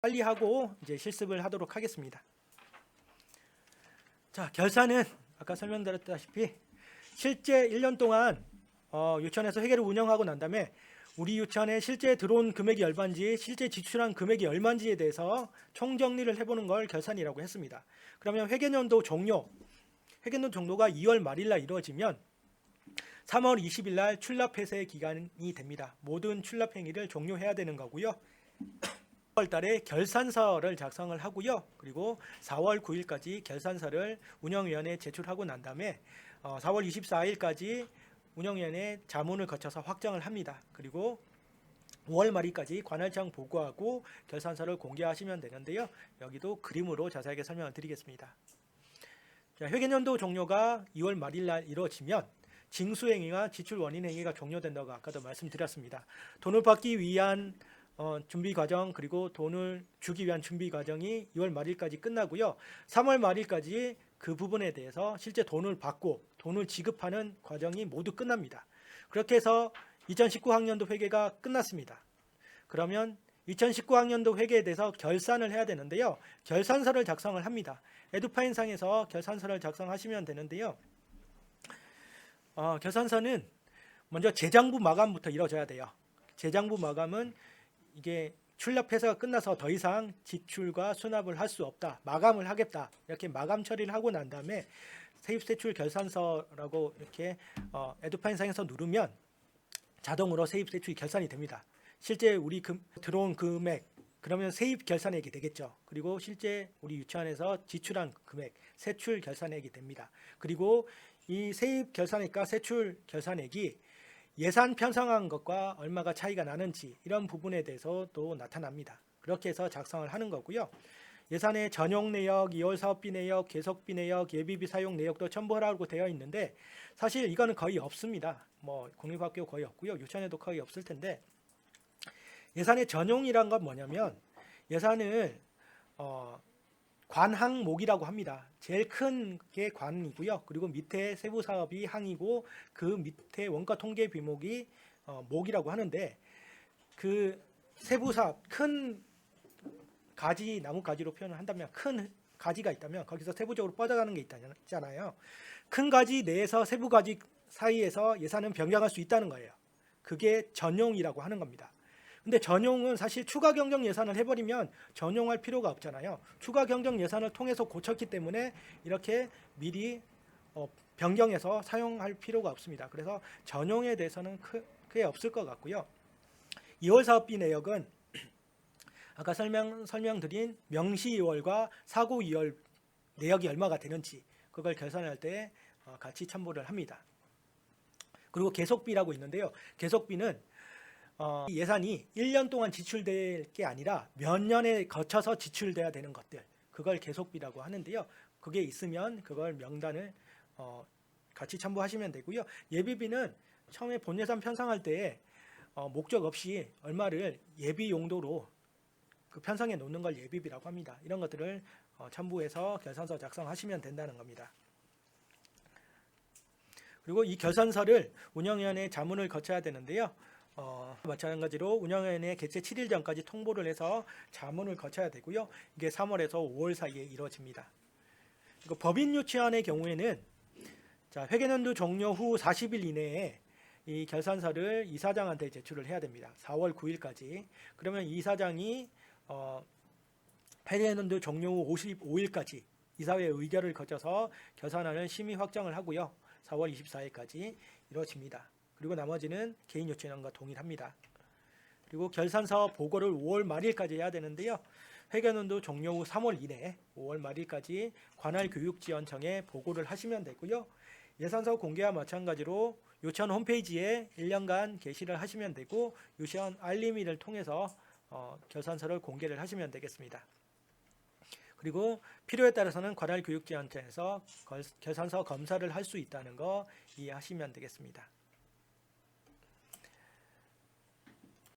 빨리 하고 이제 실습을 하도록 하겠습니다. 자, 결산은 아까 설명드렸다시피 실제 1년 동안 어, 유치원에서 회계를 운영하고 난 다음에 우리 유치원에 실제 들어온 금액이 얼마인지 실제 지출한 금액이 얼마인지에 대해서 총정리를 해보는 걸 결산이라고 했습니다. 그러면 회계년도 종료, 회계년도 종료가 2월 말일 날 이루어지면 3월 20일 날 출납 폐쇄 기간이 됩니다. 모든 출납 행위를 종료해야 되는 거고요. 4월 달에 결산서를 작성을 하고요. 그리고 4월 9일까지 결산서를 운영위원회에 제출하고 난 다음에 어, 4월 24일까지 운영위원회 자문을 거쳐서 확정을 합니다. 그리고 5월 말일까지 관할청 보고하고 결산서를 공개하시면 되는데요. 여기도 그림으로 자세하게 설명을 드리겠습니다. 자, 회계년도 종료가 2월 말일 날 이루어지면 징수행위와 지출 원인 행위가 종료된다고 아까도 말씀드렸습니다. 돈을 받기 위한 어, 준비 과정 그리고 돈을 주기 위한 준비 과정이 2월 말일까지 끝나고요. 3월 말일까지 그 부분에 대해서 실제 돈을 받고 돈을 지급하는 과정이 모두 끝납니다. 그렇게 해서 2019학년도 회계가 끝났습니다. 그러면 2019학년도 회계에 대해서 결산을 해야 되는데요. 결산서를 작성을 합니다. 에듀파인상에서 결산서를 작성하시면 되는데요. 어, 결산서는 먼저 재장부 마감부터 이루어져야 돼요. 재장부 마감은 이게 출납 폐쇄가 끝나서 더 이상 지출과 수납을 할 수 없다. 마감을 하겠다. 이렇게 마감 처리를 하고 난 다음에 세입 세출 결산서라고 이렇게 어, 에듀파인상에서 누르면 자동으로 세입 세출이 결산이 됩니다. 실제 우리 금, 들어온 금액 그러면 세입 결산액이 되겠죠. 그리고 실제 우리 유치원에서 지출한 금액 세출 결산액이 됩니다. 그리고 이 세입 결산액과 세출 결산액이 예산 편성한 것과 얼마가 차이가 나는지 이런 부분에 대해서도 나타납니다. 그렇게 해서 작성을 하는 거고요. 예산의 전용 내역, 2월 사업비 내역, 계속비 내역, 예비비 사용 내역도 첨부하라고 되어 있는데 사실 이거는 거의 없습니다. 뭐 공립학교 거의 없고요. 유치원에도 거의 없을 텐데 예산의 전용이란 건 뭐냐면 예산을 어, 관 항목이라고 합니다. 제일 큰 게 관이고요. 그리고 밑에 세부 사업이 항이고 그 밑에 원가 통계 비목이 어, 목이라고 하는데 그 세부 사업 큰 가지 나무 가지로 표현을 한다면 큰 가지가 있다면 거기서 세부적으로 뻗어가는 게 있잖아요. 큰 가지 내에서 세부 가지 사이에서 예산은 변경할 수 있다는 거예요. 그게 전용이라고 하는 겁니다. 근데 전용은 사실 추가 경정 예산을 해버리면 전용할 필요가 없잖아요. 추가 경정 예산을 통해서 고쳤기 때문에 이렇게 미리 어, 변경해서 사용할 필요가 없습니다. 그래서 전용에 대해서는 크, 크게 없을 것 같고요. 2월 사업비 내역은 아까 설명 설명드린 명시 2월과 사고 2월 내역이 얼마가 되는지 그걸 계산할 때 어, 같이 첨부를 합니다. 그리고 계속비라고 있는데요. 계속비는 어, 이 예산이 1년 동안 지출될 게 아니라 몇 년에 거쳐서 지출돼야 되는 것들 그걸 계속비라고 하는데요. 그게 있으면 그걸 명단을 어, 같이 첨부하시면 되고요. 예비비는 처음에 본예산 편성할 때 어, 목적 없이 얼마를 예비 용도로 그 편성해 놓는 걸 예비비라고 합니다. 이런 것들을 어, 첨부해서 결산서 작성하시면 된다는 겁니다. 그리고 이 결산서를 운영위원회 자문을 거쳐야 되는데요. 어, 마찬가지로 운영위원회 개최 7일 전까지 통보를 해서 자문을 거쳐야 되고요. 이게 3월에서 5월 사이에 이루어집니다. 그리고 법인 유치원의 경우에는 자, 회계년도 종료 후 40일 이내에 이 결산서를 이사장한테 제출을 해야 됩니다. 4월 9일까지. 그러면 이사장이 어, 회계년도 종료 후 55일까지 이사회 의결을 거쳐서 결산안을 심의 확정을 하고요. 4월 24일까지 이루어집니다. 그리고 나머지는 개인 요청과 동일합니다. 그리고 결산서 보고를 5월 말일까지 해야 되는데요. 회계년도 종료 후 3월 이내 5월 말일까지 관할 교육지원청에 보고를 하시면 되고요. 예산서 공개와 마찬가지로 유치원 홈페이지에 1년간 게시를 하시면 되고 유치원 알림이를 통해서 어, 결산서를 공개를 하시면 되겠습니다. 그리고 필요에 따라서는 관할 교육지원청에서 결산서 검사를 할 수 있다는 거 이해하시면 되겠습니다.